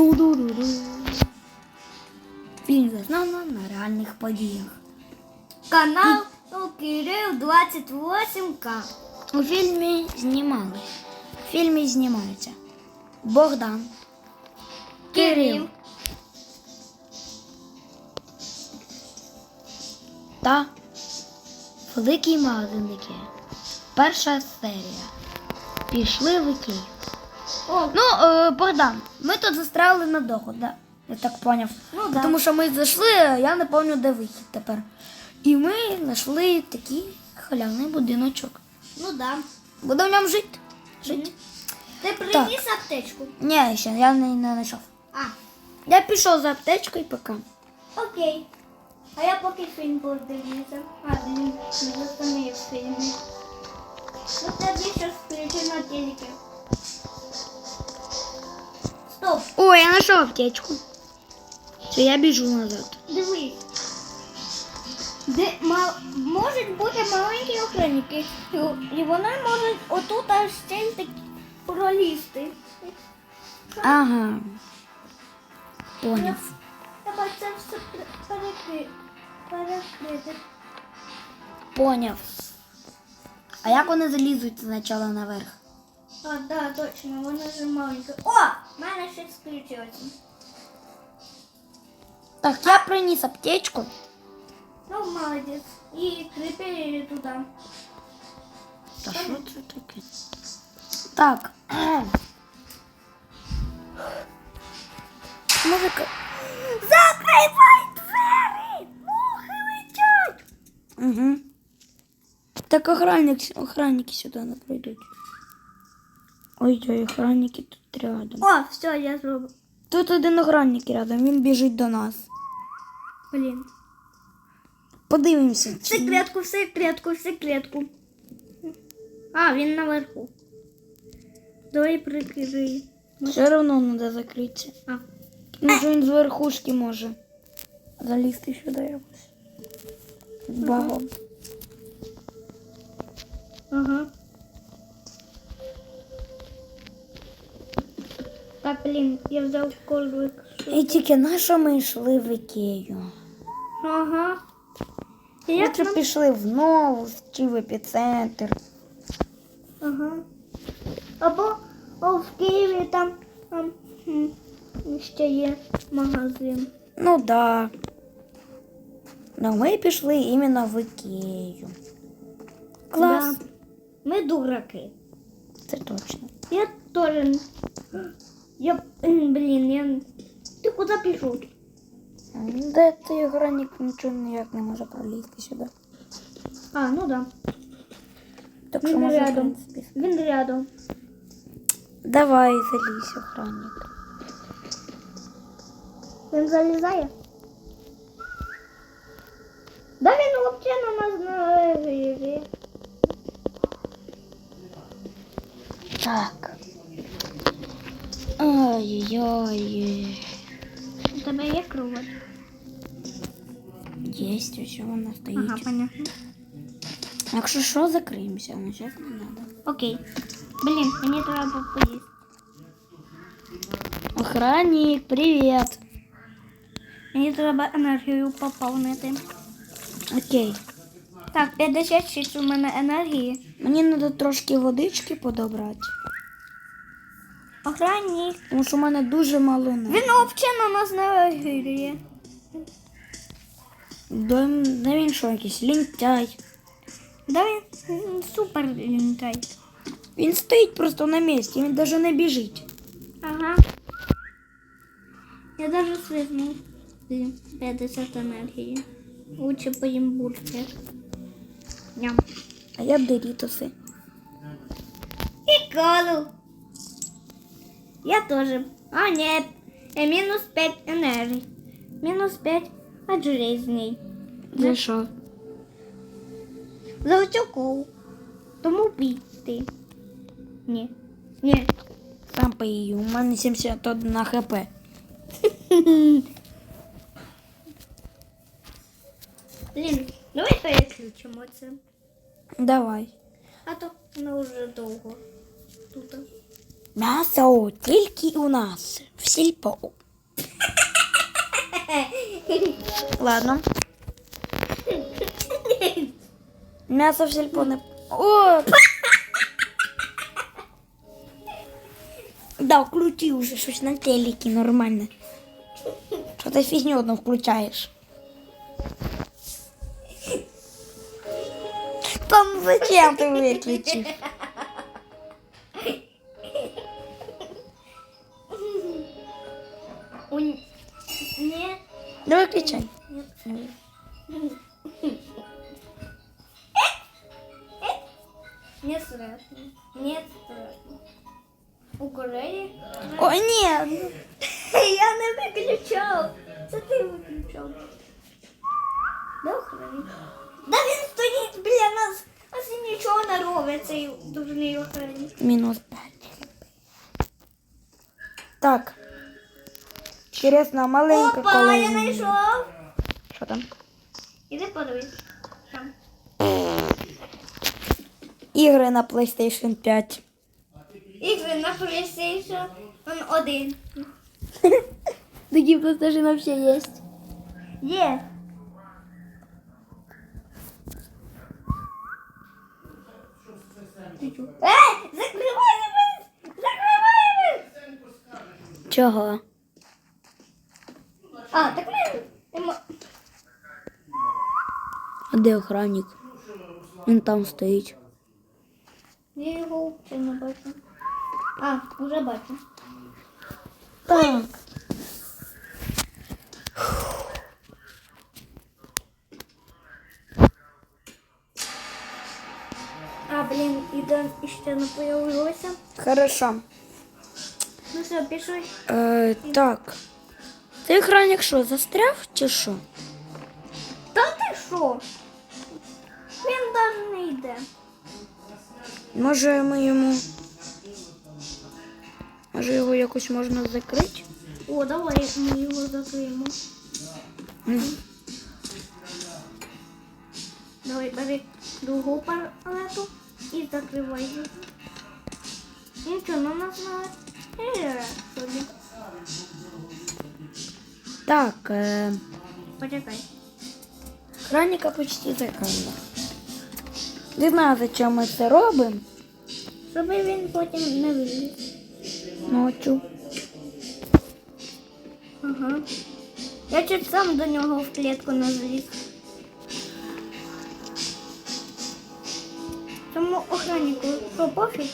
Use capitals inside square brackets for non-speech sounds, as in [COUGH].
Ту-ду-ду-ду. Фільм заснований на реальних подіях. Канал Кирил 28К. У фільмі знімали. В фільмі знімаються Богдан, Кирил та Великий магазинники. Перша серія. Пішли в Київ. Ну, е, Богдан, ми тут застряли на доход, да? Я так поняв. Ну, да. Тому що ми зайшли, я не пам'ятаю, де вихід тепер. І ми знайшли такий халявний будиночок. ну да. Буду в ньому жити. Жити. Ти приніс аптечку? Ні, ще я не, не знайшов. А, Я пішов за аптечкою поки. окей. А я поки фільм подивлюся. А, блін, не застанею в фільмі. Ну тоді щось включи на телекі. Стоп, О, я знайшов аптечку. Все, я біжу назад. дивись. Де мал... можуть бути маленькі охранники, і, вони можуть отут аж стіль такі пролізти. Ага. Поняв. Треба це все пер- перекри... перекрити. Поняв. А як вони залізуть спочатку наверх? А, да, точно, вони ж маленькі. О! в мене щось включилося. Так, я приніс аптечку. Ну, молодець. І кріпили туди. Та що це таке? Так. Музика. Закривай двері! Мухи летять! Угу. Так охранник, охранники сюди не пройдуть. Ой-ой, охранники тут рядом. О, все, я зробив. Тут один охранник рядом, він біжить до нас. Блін. Подивимося. В секретку, в секретку, в секретку. А, він наверху. Давай прикрий. Все одно треба закритися. А. Ну, що він з верхушки може залізти сюди якось. Багом. Ага. Так, блін, я взяв колик. І тільки на що ми йшли в Ікею? Ага. Як чи нам... пішли в Новус чи в епіцентр. Ага. Або о, в Києві там, там ще є магазин. Ну да. Ну ми пішли іменно в Ікею. Клас. Да. Ми дураки. Це точно. Я теж. Я, м, блін, я... Ти куди пішов? Де ти охранник нічого ніяк не може пролізти сюди. А, ну да. Так що Він може, в рядом. принципі. Він рядом. Давай залізь, охранник. Він залізає? Да він взагалі на нас не реагує. Так. Ой-ой-ой. У тебе є кровать? Єсть, ось вона стоїть. Ага, понятно. Якщо що, закриємося, але зараз не треба. Окей. Блін, мені треба поїсти. Охранник, привіт. Мені треба енергію поповнити. Окей. Так, 56 у мене енергії. Мені треба трошки водички подобрати, Охранник. тому що в мене дуже мало Він енергії. взагалі на нас не реагує. Да, да він що, якийсь лінтяй. Да він супер лінтай. Він стоїть просто на місці, він навіть не біжить. Ага. Я даже свизнул. 50 энергии. Лучше поем бургер. Ням. А я дорітоси. И колу. Я тоже. А, нет. Э, минус 5 энергии. Минус 5 от жизней. За що? За оцю колу. Тому пій ти. Ні. Ні. Сам поїю, у мене 71 хп. [LAUGHS] Блін, давай переключимо це. Давай. А то воно вже довго тут. М'ясо тільки у нас в сільпо. Ладно. М'ясо в сільпо не. О! Да, включи уже щось на телекі нормально. Що ти фігню одну включаєш? Та ну зачем ти виключив? У... Нет. Не виключай. Не страшно. Нет страшно. У Кореї? О, ні. [LAUGHS] Я не виключав. Це ти виключав. Да охрани. Да він стоїть біля нас, а він нічого не робить, цей дурний охранник. Мінус 5. Так. Інтересно, маленька Опа, коли. я знайшов. Що там? Іди подивись. Там. Ігри на PlayStation 5. Ігри на PlayStation 1. [LAUGHS] Такі PlayStation взагалі є. Є. Е, закривай мене! Закривай мене! Чого? А, так ми... ти мо- А де охранник? Він там стоїть. Я його взагалі не бачу. А, вже бачу. Так. А, блін, іде ще не появилося. Хорошо. Ну все, пішли. Е, так. Цей охранник що, застряв чи що? Та ти що? Він навіть не йде. Може ми йому. Може його якось можна закрити? О, давай ми його закриємо. Давай бери другу палету і закривай її. Нічого, на нас на собі. Так, е, Почекай. охранника почти закрили. Не знаю, зачем ми це робимо. Щоб він потім не виліз. Ночу. Ага. Я чуть сам до нього в клітку не зліз. Тому охраннику, що пофіг?